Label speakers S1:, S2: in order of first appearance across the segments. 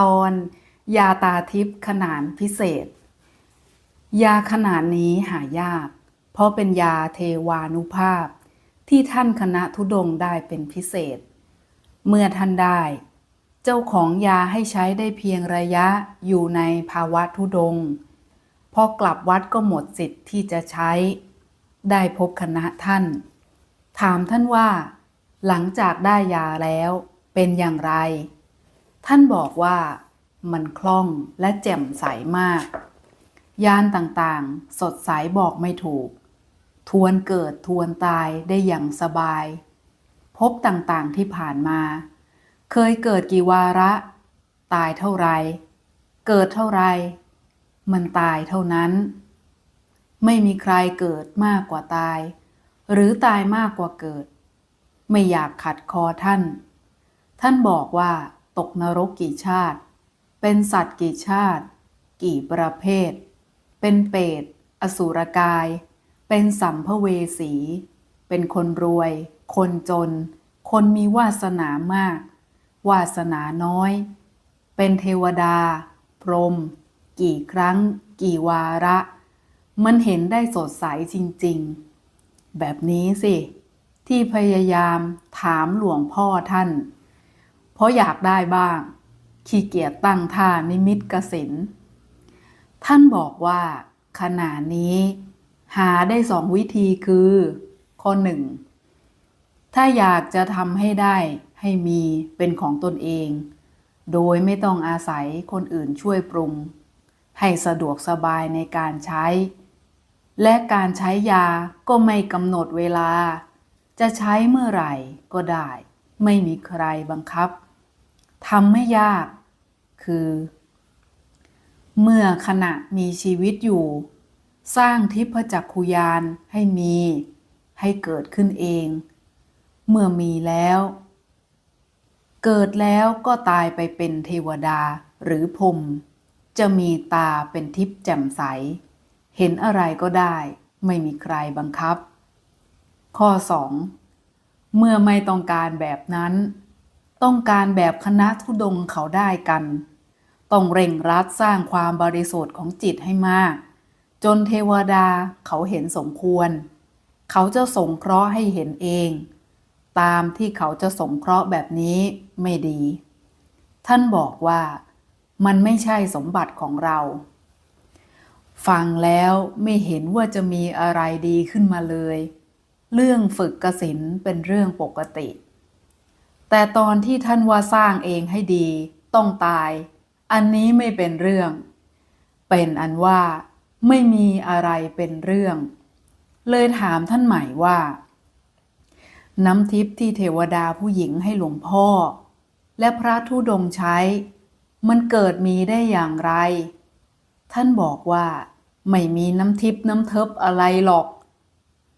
S1: ตอนยาตาทิพย์ขนานพิเศษ ยาขนาดนี้หายาก เพราะเป็นยาเทวานุภาพ ที่ท่านคณะทุดงได้เป็นพิเศษ เมื่อท่านได้ เจ้าของยาให้ใช้ได้เพียงระยะอยู่ในภาวะทุดง พอกลับวัดก็หมดสิทธิ์ที่จะใช้ ได้พบคณะท่าน ถามท่านว่า หลังจากได้ยาแล้วเป็นอย่างไร ท่านบอกว่ามันคล่องและแจ่มใสมาก ยานต่างๆ สดใสบอกไม่ถูก ทวนเกิดทวนตายได้อย่างสบาย พบต่างๆที่ผ่านมา เคยเกิดกี่วาระ ตายเท่าไร เกิดเท่าไร มันตายเท่านั้น ไม่มีใครเกิดมากกว่าตาย หรือตายมากกว่าเกิด ไม่อยากขัดคอท่าน ท่านบอกว่า ตกนรกกี่ชาติ เป็นสัตว์กี่ชาติ กี่ประเภท เป็นเปรตอสุรกาย เป็นสัมภเวสี เป็นคนรวย คนจน คนมีวาสนามาก วาสนาน้อย เป็นเทวดา พรหมกี่ครั้ง กี่วาระ มันเห็นได้สดใสจริง ๆ แบบนี้สิ ที่พยายามถามหลวงพ่อท่าน เพราะอยากได้บ้าง ขี้เกียจตั้งท่านิมิตกสิน ท่านบอกว่าขณะนี้ หาได้สองวิธีคือ ข้อหนึ่งถ้าอยากจะทำให้ได้ให้มีเป็นของตนเอง โดยไม่ต้องอาศัยคนอื่นช่วยปรุง ให้สะดวกสบายในการใช้ และการใช้ยาก็ไม่กำหนดเวลา จะใช้เมื่อไหร่ก็ได้ ไม่มีใครบังคับ ทำไม่ยากคือ เมื่อขณะมีชีวิตอยู่ สร้างทิพจักขุยานให้มี ให้เกิดขึ้นเอง เมื่อมีแล้ว เกิดแล้วก็ตายไปเป็นเทวดาหรือพรมจะมีตาเป็นทิพย์แจ่มใส เห็นอะไรก็ได้ ไม่มีใครบังคับ ข้อ 2. เมื่อไม่ต้องการแบบนั้น ต้องการแบบคณะทุดงเขาได้กัน ต้องเร่งรัดสร้างความบริสุทธิ์ของจิตให้มาก จนเทวดาเขาเห็นสมควร เขาจะสงเคราะห์ให้เห็นเอง ตามที่เขาจะสงเคราะห์แบบนี้ไม่ดี ท่านบอกว่ามันไม่ใช่สมบัติของเรา ฟังแล้วไม่เห็นว่าจะมีอะไรดีขึ้นมาเลย เรื่องฝึกกสินเป็นเรื่องปกติ แต่ตอนที่ท่านว่าสร้างเองให้ดี ต้องตาย อันนี้ไม่เป็นเรื่อง เป็นอันว่าไม่มีอะไรเป็นเรื่อง เลยถามท่านใหม่ว่า น้ำทิพย์ที่เทวดาผู้หญิงให้หลวงพ่อ และพระธุดงใช้ มันเกิดมีได้อย่างไร ท่านบอกว่า ไม่มีน้ำทิพย์น้ำเทิบอะไรหรอก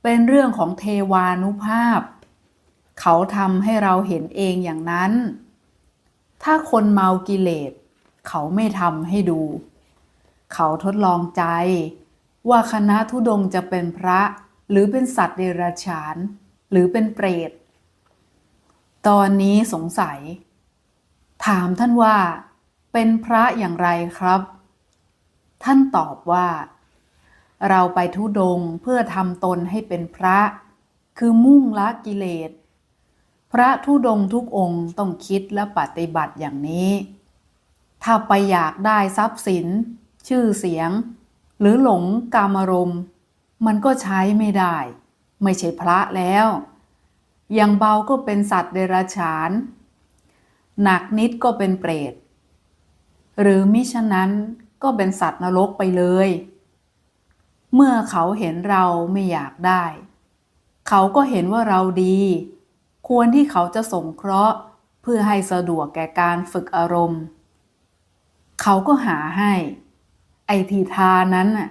S1: เป็นเรื่องของเทวานุภาพ เขาทำให้เราเห็นเองอย่างนั้น ถ้าคนเมากิเลส เขาไม่ทำให้ดู เขาทดลองใจ ว่าคณะทุดงจะเป็นพระ หรือเป็นสัตว์เดรัจฉาน หรือเป็นเปรต ตอนนี้สงสัย ถามท่านว่า เป็นพระอย่างไรครับ ท่านตอบว่า เราไปทุดงเพื่อทำตนให้เป็นพระ คือมุ่งละกิเลส พระทุดงทุกองค์ต้องคิดและปฏิบัติอย่างนี้ ถ้าไปอยากได้ทรัพย์สิน ชื่อเสียง หรือหลงกามารมณ์มันก็ใช้ไม่ได้ ไม่ใช่พระแล้ว อย่างเบาก็เป็นสัตว์เดรัจฉาน หนักนิดก็เป็นเปรต หรือมิฉะนั้นก็เป็นสัตว์นรกไปเลย เมื่อเขาเห็นเราไม่อยากได้ เขาก็เห็นว่าเราดี ควรที่เขาจะสงเคราะห์ เพื่อให้สะดวกแก่การฝึกอารมณ์ เขาก็หาให้ ไอทีทานั้นน่ะ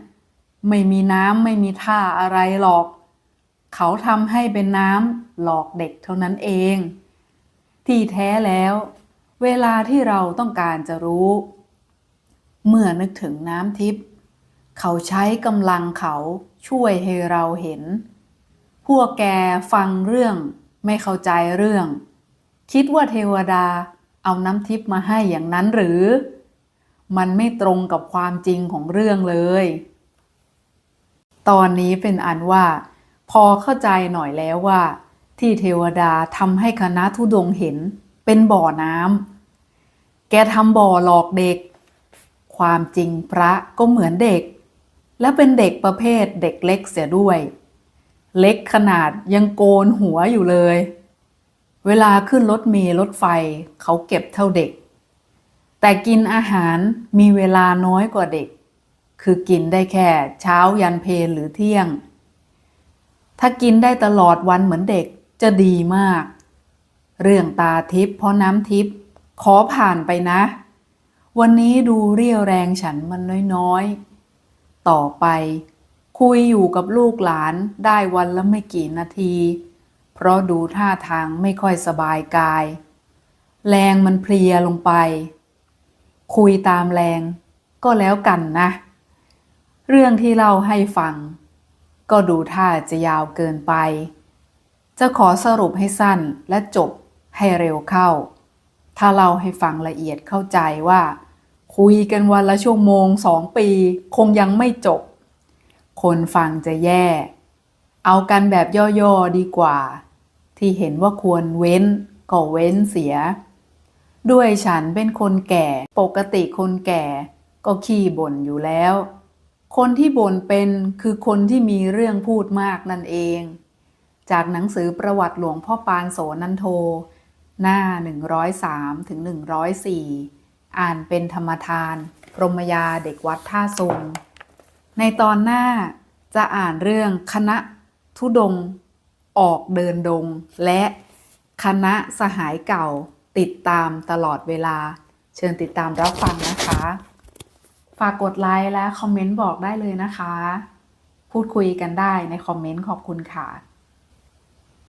S1: ไม่มีน้ำไม่มีท่าอะไรหรอก เขาทำให้เป็นน้ำหลอกเด็กเท่านั้นเอง ที่แท้แล้ว เวลาที่เราต้องการจะรู้ เมื่อนึกถึงน้ำทิพย์เขาใช้กำลังเขาช่วยให้เราเห็น พวกแกฟังเรื่อง ไม่เข้าใจเรื่อง คิดว่าเทวดาเอาน้ำทิพย์มาให้อย่างนั้นหรือ มันไม่ตรงกับความจริงของเรื่องเลย ตอนนี้เป็นอันว่า พอเข้าใจหน่อยแล้วว่า ที่เทวดาทำให้คณะทุดงเห็น เป็นบ่อน้ำแกทำบ่อหลอกเด็ก ความจริงพระก็เหมือนเด็ก และเป็นเด็กประเภทเด็กเล็กเสียด้วย เล็กขนาดยังโกนหัวอยู่เลย เวลาขึ้นรถเมล์รถไฟเขาเก็บเท่าเด็ก แต่กินอาหารมีเวลาน้อยกว่าเด็ก คือกินได้แค่เช้ายันเพลหรือเที่ยง ถ้ากินได้ตลอดวันเหมือนเด็กจะดีมาก เรื่องตาทิพย์เพราะน้ำทิพย์ขอผ่านไปนะ วันนี้ดูเรี่ยวแรงฉันมันน้อยๆ ต่อไป คุยอยู่กับลูกหลานได้วันละไม่กี่นาที เพราะดูท่าทางไม่ค่อยสบายกาย แรงมันเพลียลงไป คุยตามแรงก็แล้วกันนะ เรื่องที่เล่าให้ฟัง ก็ดูท่าจะยาวเกินไป จะขอสรุปให้สั้นและจบให้เร็วเข้า ถ้าเล่าให้ฟังละเอียดเข้าใจว่า คุยกันวันละชั่วโมงสองปี คงยังไม่จบ คนฟังจะแย่ เอากันแบบย่อๆดีกว่า ที่เห็นว่าควรเว้น ก็เว้นเสีย ด้วยฉันเป็นคนแก่ ปกติคนแก่ก็ขี้บ่นอยู่แล้ว คนที่บ่นเป็นคือคนที่มีเรื่องพูดมากนั่นเอง จากหนังสือประวัติหลวงพ่อปานโสนันโท หน้า 103ถึง104 อ่านเป็นธรรมทาน พรมยาเด็กวัดท่าทรง ในตอนหน้าจะอ่านเรื่องคณะทุดง ออกเดินดง และคณะสหายเก่าติดตามตลอดเวลา เชิญติดตามรับฟังนะคะ ฝากกดไลค์และคอมเมนต์บอกได้เลยนะคะ พูดคุยกันได้ในคอมเมนต์ขอบคุณค่ะ